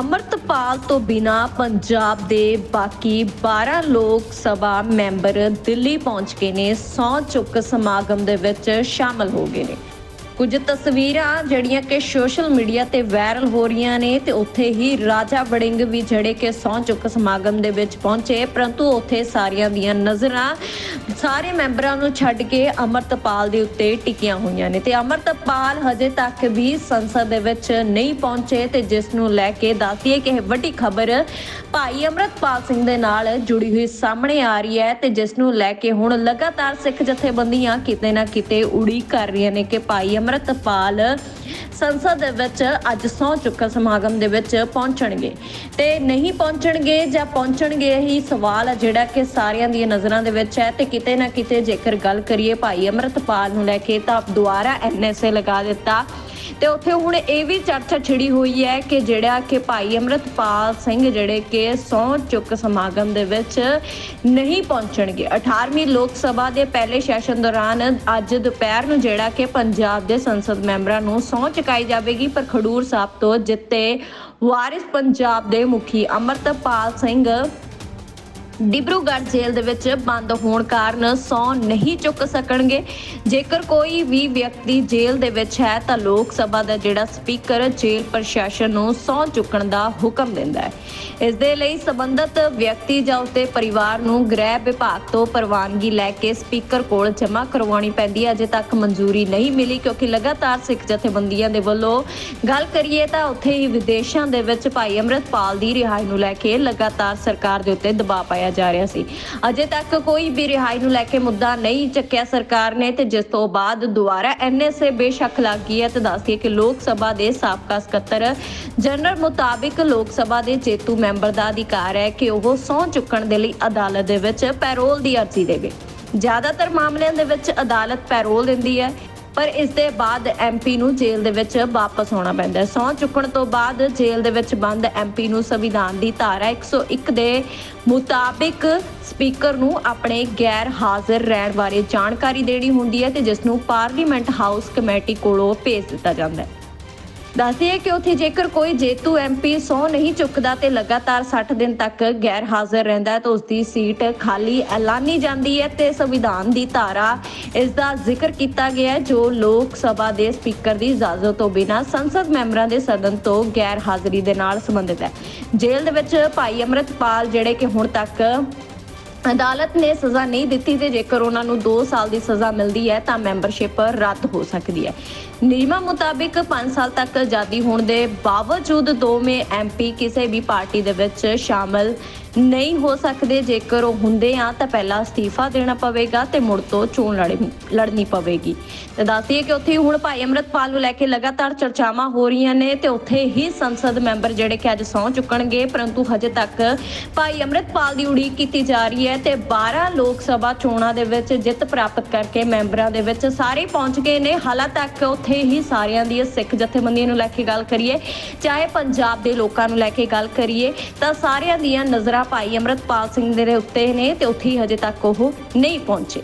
ਅਮਰਤਪਾਲ ਤੋਂ ਬਿਨਾ ਪੰਜਾਬ ਦੇ ਬਾਕੀ 12 ਲੋਕ ਸਭਾ ਮੈਂਬਰ ਦਿੱਲੀ ਪਹੁੰਚ ਗਏ ਨੇ ਸੌ ਚੁੱਕ ਸਮਾਗਮ ਦੇ ਵਿੱਚ ਸ਼ਾਮਲ ਹੋ ਗਏ ਨੇ। ਕੁਝ ਤਸਵੀਰਾਂ ਜਿਹੜੀਆਂ ਕਿ ਸੋਸ਼ਲ ਮੀਡੀਆ ਤੇ ਵਾਇਰਲ ਹੋ ਰਹੀਆਂ ਨੇ ਤੇ ਉੱਥੇ ਹੀ ਰਾਜਾ ਵੜਿੰਗ ਵੀ ਜਿਹੜੇ ਕਿ ਸਹੁੰ ਚੁੱਕ ਸਮਾਗਮ ਦੇ ਵਿੱਚ ਪਹੁੰਚੇ। ਪਰੰਤੂ ਉੱਥੇ ਸਾਰਿਆਂ ਦੀਆਂ ਨਜ਼ਰਾਂ ਸਾਰੇ ਮੈਂਬਰਾਂ ਨੂੰ ਛੱਡ ਕੇ ਅਮਰਤਪਾਲ ਦੇ ਉੱਤੇ ਟਿਕੀਆਂ ਹੋਈਆਂ ਨੇ ਤੇ ਅਮਰਤਪਾਲ ਹਜੇ ਤੱਕ ਵੀ ਸੰਸਦ ਦੇ ਵਿੱਚ ਨਹੀਂ ਪਹੁੰਚੇ ਤੇ ਜਿਸ ਨੂੰ ਲੈ ਕੇ ਦੱਸਦੀਏ ਕਿ ਇਹ ਵੱਡੀ ਖਬਰ ਭਾਈ ਅਮਰਤਪਾਲ ਸਿੰਘ ਦੇ ਨਾਲ ਜੁੜੀ ਹੋਈ ਸਾਹਮਣੇ ਆ ਰਹੀ ਹੈ ਤੇ ਜਿਸ ਨੂੰ ਲੈ ਕੇ ਹੁਣ ਲਗਾਤਾਰ ਸਿੱਖ ਜਥੇਬੰਦੀਆਂ ਕਿਤੇ ਨਾ ਕਿਤੇ ਉਡੀਕ ਕਰ ਰਹੀਆਂ ਨੇ ਕਿ ਭਾਈ ਅਮਰਤਪਾਲ ਸੰਸਦ ਵਿੱਚ ਅੱਜ ਸਹੁੰ ਚੁੱਕਾ ਸਮਾਗਮ ਦੇ ਵਿੱਚ ਪਹੁੰਚਣਗੇ। ਤੇ ਨਹੀਂ ਪਹੁੰਚਣਗੇ ਜਾਂ ਪਹੁੰਚਣਗੇ ਹੀ ਸਵਾਲ ਹੈ ਜਿਹੜਾ ਕਿ ਸਾਰਿਆਂ ਦੀਆਂ ਨਜ਼ਰਾਂ ਦੇ ਵਿੱਚ ਹੈ ਤੇ ਕਿਤੇ ਨਾ ਕਿਤੇ ਜੇਕਰ ਗੱਲ ਕਰੀਏ ਭਾਈ ਅਮਰਤਪਾਲ ਨੂੰ ਲੈ ਕੇ ਤਾਂ ਦੁਆਰਾ ਐਨਐਸਏ ਲਗਾ ਦਿੱਤਾ। ਤੇ ਉੱਥੇ ਹੁਣ ਇਹ ਵੀ ਚਰਚਾ ਛਿੜੀ ਹੋਈ ਹੈ ਕਿ ਜਿਹੜਾ ਕਿ ਭਾਈ ਅਮਰਤਪਾਲ ਸਿੰਘ ਜਿਹੜੇ ਕਿ ਸਹੁੰ ਚੁੱਕ ਸਮਾਗਮ ਦੇ ਵਿੱਚ ਨਹੀਂ ਪਹੁੰਚਣਗੇ। 18ਵੀਂ ਲੋਕ ਸਭਾ ਦੇ ਪਹਿਲੇ ਸੈਸ਼ਨ ਦੌਰਾਨ ਅੱਜ ਦੁਪਹਿਰ ਨੂੰ ਜਿਹੜਾ ਕਿ ਪੰਜਾਬ ਦੇ ਸੰਸਦ ਮੈਂਬਰਾਂ ਨੂੰ ਸਹੁੰ ਚੁਕਾਈ ਜਾਵੇਗੀ, ਪਰ ਖਡੂਰ ਸਾਹਿਬ ਤੋਂ ਜਿੱਤੇ ਵਾਰਿਸ ਪੰਜਾਬ ਦੇ ਮੁਖੀ ਅਮਰਤਪਾਲ ਸਿੰਘ ਡਿਬਰੂਗੜ੍ਹ ਜੇਲ੍ਹ ਦੇ ਵਿੱਚ ਬੰਦ ਹੋਣ ਕਾਰਨ ਸੌ ਨਹੀਂ ਚੁੱਕ ਸਕਣਗੇ। ਜੇਕਰ ਕੋਈ ਵੀ ਵਿਅਕਤੀ ਜੇਲ੍ਹ ਦੇ ਵਿੱਚ ਹੈ ਤਾਂ ਲੋਕ ਸਭਾ ਦਾ ਜਿਹੜਾ ਸਪੀਕਰ ਜੇਲ੍ਹ ਪ੍ਰਸ਼ਾਸਨ ਨੂੰ ਸੌ ਚੁੱਕਣ ਦਾ ਹੁਕਮ ਦਿੰਦਾ ਹੈ। ਇਸ ਦੇ ਲਈ ਸੰਬੰਧਤ ਵਿਅਕਤੀ ਜਾਂ ਉਸਦੇ ਪਰਿਵਾਰ ਨੂੰ ਗ੍ਰਹਿ ਵਿਭਾਗ ਤੋਂ ਪ੍ਰਵਾਨਗੀ ਲੈ ਕੇ ਸਪੀਕਰ ਕੋਲ ਜਮ੍ਹਾਂ ਕਰਵਾਉਣੀ ਪੈਂਦੀ ਹੈ। ਅਜੇ ਤੱਕ ਮਨਜ਼ੂਰੀ ਨਹੀਂ ਮਿਲੀ ਕਿਉਂਕਿ ਲਗਾਤਾਰ ਸਿੱਖ ਜਥੇਬੰਦੀਆਂ ਦੇ ਵੱਲੋਂ ਗੱਲ ਕਰੀਏ ਤਾਂ ਉੱਥੇ ਹੀ ਵਿਦੇਸ਼ਾਂ ਦੇ ਵਿੱਚ ਭਾਈ ਅੰਮ੍ਰਿਤਪਾਲ ਦੀ ਰਿਹਾਈ ਨੂੰ ਲੈ ਕੇ ਲਗਾਤਾਰ ਸਰਕਾਰ ਦੇ ਉੱਤੇ ਦਬਾਅ ਪਾਇਆ ਜਾ ਰਿਹਾ ਸੀ। ਅਜੇ ਤੱਕ ਕੋਈ ਵੀ ਰਿਹਾਈ ਨੂੰ ਲੈ ਕੇ ਮੁੱਦਾ ਨਹੀਂ ਚੱਕਿਆ ਸਰਕਾਰ ਨੇ ਤੇ ਜਿਸ ਤੋਂ ਬਾਅਦ ਦੁਬਾਰਾ ਐਨਐਸਏ ਬੇਸ਼ੱਕ ਲੱਗ ਗਈ ਹੈ ਤੇ ਦੱਸਦੀ ਕਿ ਲੋਕ ਸਭਾ ਦੇ ਸਾਬਕਾ ਸਕੱਤਰ ਜਨਰਲ ਮੁਤਾਬਿਕ ਲੋਕ ਸਭਾ ਦੇ ਜੇਤੂ ਮੈਂਬਰ ਦਾ ਅਧਿਕਾਰ ਹੈ ਕਿ ਉਹ ਸਹੁੰ ਚੁੱਕਣ ਦੇ ਲਈ ਅਦਾਲਤ ਦੇ ਵਿੱਚ ਪੈਰੋਲ ਦੀ ਅਰਜ਼ੀ ਦੇਵੇ। ਜ਼ਿਆਦਾਤਰ ਮਾਮਲਿਆਂ ਦੇ ਵਿੱਚ ਅਦਾਲਤ ਪੈਰੋਲ ਦਿੰਦੀ ਹੈ। ਪਰ ਇਸ ਦੇ ਬਾਅਦ ਐਮਪੀ ਨੂੰ ਜੇਲ੍ਹ ਦੇ ਵਿੱਚ ਵਾਪਸ ਆਉਣਾ ਪੈਂਦਾ ਹੈ। ਸਹੁੰ ਚੁੱਕਣ ਤੋਂ ਬਾਅਦ ਜੇਲ੍ਹ ਦੇ ਵਿੱਚ ਬੰਦ ਐਮਪੀ ਨੂੰ ਸੰਵਿਧਾਨ ਦੀ ਧਾਰਾ 101 ਦੇ ਮੁਤਾਬਿਕ ਸਪੀਕਰ ਨੂੰ ਆਪਣੇ ਗੈਰ ਹਾਜ਼ਰ ਰਹਿਣ ਬਾਰੇ ਜਾਣਕਾਰੀ ਦੇਣੀ ਹੁੰਦੀ ਹੈ ਤੇ ਜਿਸ ਨੂੰ ਪਾਰਲੀਮੈਂਟ ਹਾਊਸ ਕਮੇਟੀ ਕੋਲੋਂ ਭੇਜ ਦਿੱਤਾ ਜਾਂਦਾ ਹੈ। ਦੱਸਦੀਏ ਕਿ ਉੱਥੇ ਜੇਕਰ ਕੋਈ ਜੇਤੂ ਐਮਪੀ ਸੌ ਨਹੀਂ ਚੁੱਕਦਾ ਤੇ ਲਗਾਤਾਰ 60 ਦਿਨ ਤੱਕ ਗੈਰ ਹਾਜ਼ਰ ਰਹਿੰਦਾ ਤਾਂ ਉਸ ਦੀ ਸੀਟ ਖਾਲੀ ਐਲਾਨੀ ਜਾਂਦੀ ਹੈ ਤੇ ਸੰਵਿਧਾਨ ਦੀ ਧਾਰਾ ਇਸ ਦਾ ਜ਼ਿਕਰ ਕੀਤਾ ਗਿਆ ਜੋ ਲੋਕ ਸਭਾ ਦੇ ਸਪੀਕਰ ਦੀ ਇਜਾਜ਼ਤ ਤੋਂ ਬਿਨਾਂ ਸੰਸਦ ਮੈਂਬਰਾਂ ਦੇ ਸਦਨ ਤੋਂ ਗੈਰ ਹਾਜ਼ਰੀ ਦੇ ਨਾਲ ਸੰਬੰਧਿਤ ਹੈ। ਜੇਲ੍ਹ ਦੇ ਵਿੱਚ ਭਾਈ ਅਮਰਤਪਾਲ ਜਿਹੜੇ ਕਿ ਹੁਣ ਤੱਕ ਅਦਾਲਤ ਨੇ ਸਜ਼ਾ ਨਹੀਂ ਦਿੱਤੀ ਤੇ ਜੇਕਰ ਉਹਨਾਂ ਨੂੰ 2 ਸਾਲ ਦੀ ਸਜ਼ਾ ਮਿਲਦੀ ਹੈ, ਤਾਂ ਮੈਂਬਰਸ਼ਿਪ ਰੱਦ ਹੋ ਸਕਦੀ ਹੈ। ਨਿਯਮਾਂ ਮੁਤਾਬਿਕ 5 ਸਾਲ ਤੱਕ ਆਜ਼ਾਦੀ ਹੋਣ ਦੇ ਬਾਵਜੂਦ ਦੋਵੇਂ ਐਮਪੀ ਕਿਸੇ ਵੀ ਪਾਰਟੀ ਦੇ ਵਿੱਚ ਸ਼ਾਮਲ ਨਹੀਂ ਹੋ ਸਕਦੇ। ਜੇਕਰ ਉਹ ਹੁੰਦੇ ਆ, ਤਾਂ ਪਹਿਲਾਂ ਅਸਤੀਫਾ ਦੇਣਾ ਪਵੇਗਾ ਤੇ ਮੁੜ ਤੋਂ ਚੋਣ ਲੜਨੀ ਪਵੇਗੀ। ਤੇ ਦੱਸਦੀਏ ਕਿ ਉੱਥੇ ਹੁਣ ਭਾਈ ਅਮਰਤਪਾਲ ਨੂੰ ਲੈ ਕੇ ਲਗਾਤਾਰ ਚਰਚਾਵਾਂ ਹੋ ਰਹੀਆਂ ਨੇ ਤੇ ਉੱਥੇ ਹੀ ਸੰਸਦ ਮੈਂਬਰ ਜਿਹੜੇ ਕਿ ਅੱਜ ਸਹੁੰ ਚੁੱਕਣਗੇ, ਪਰੰਤੂ ਹਜੇ ਤੱਕ ਭਾਈ ਅਮਰਤਪਾਲ ਦੀ ਉਡੀਕ ਕੀਤੀ ਜਾ ਰਹੀ ਹੈ ਤੇ 12 ਲੋਕ ਸਭਾ ਚੋਣਾਂ ਦੇ ਵਿੱਚ ਜਿੱਤ ਪ੍ਰਾਪਤ ਕਰਕੇ ਮੈਂਬਰਾਂ ਦੇ ਵਿੱਚ ਸਾਰੇ ਪਹੁੰਚ ਗਏ ਨੇ। ਹਾਲਾਂ ਤੱਕ ਉੱਥੇ ਹੀ ਸਾਰਿਆਂ ਦੀ ਸਿੱਖ ਜਥੇਬੰਦੀਆਂ ਨੂੰ ਲੈ ਕੇ ਗੱਲ ਕਰੀਏ, ਚਾਹੇ ਪੰਜਾਬ ਦੇ ਲੋਕਾਂ ਨੂੰ ਲੈ ਕੇ ਗੱਲ ਕਰੀਏ, ਤਾਂ ਸਾਰਿਆਂ ਦੀਆਂ ਨਜ਼ਰਾਂ ਭਾਈ ਅਮਰਤਪਾਲ ਸਿੰਘ ਦੇ ਉੱਤੇ ਨੇ ਤੇ ਉੱਥੇ ਹੀ ਹਜੇ ਤੱਕ ਉਹ ਨਹੀਂ ਪਹੁੰਚੇ।